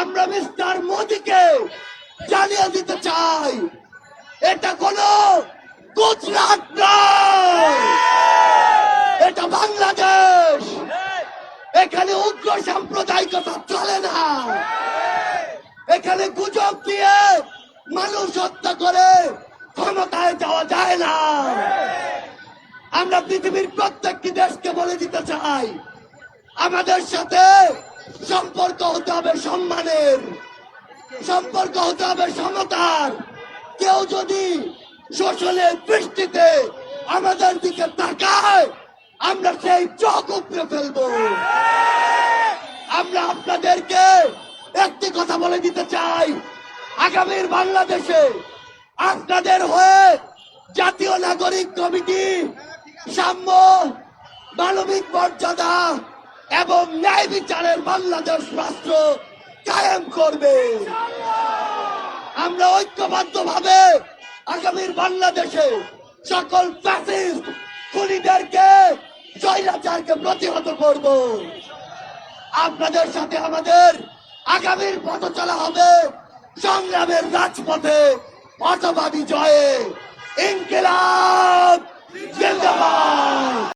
আমরা মিস্টার মোদিকে জানিয়ে দিতে চাই। এটা কোনো গুজরাট নয়। এটা বাংলাদেশ। এখানে উগ্র সাম্প্রদায়িকতা চলে না। এখানে গুজব দিয়ে মানুষ হত্যা করে ক্ষমতায় যাওয়া যায় না। আমরা পৃথিবীর প্রত্যেকটি দেশকে বলে দিতে চাই, আমাদের সাথে সম্পর্ক হতে হবে সম্মানের। সম্পর্ক হতে হবে সমতার। কেউ যদি শোষণের দৃষ্টিতে আমাদের দিকে তাকায়, আমরা সেই চোখ উপড়ে ফেলব। আমরা আপনাদেরকে একটি কথা বলে দিতে চাই। আগামীর বাংলাদেশে আপনাদের হয়ে জাতীয় নাগরিক কমিটি সাম্য মানবিক মর্যাদা এবং ন্যায় বিচারের বাংলাদেশ রাষ্ট্র কায়েম করবে। আমরা ঐক্যবদ্ধ ভাবে আগামীর বাংলাদেশে সকল ফ্যাসিস্ট খুনিদেরকে, স্বৈরাচারকে প্রতিহত করব। আপনাদের সাথে আমাদের আগামীর পথ চলা হবে সংগ্রামের রাজপথে অথবা বিজয়ে। ইনকিলাব!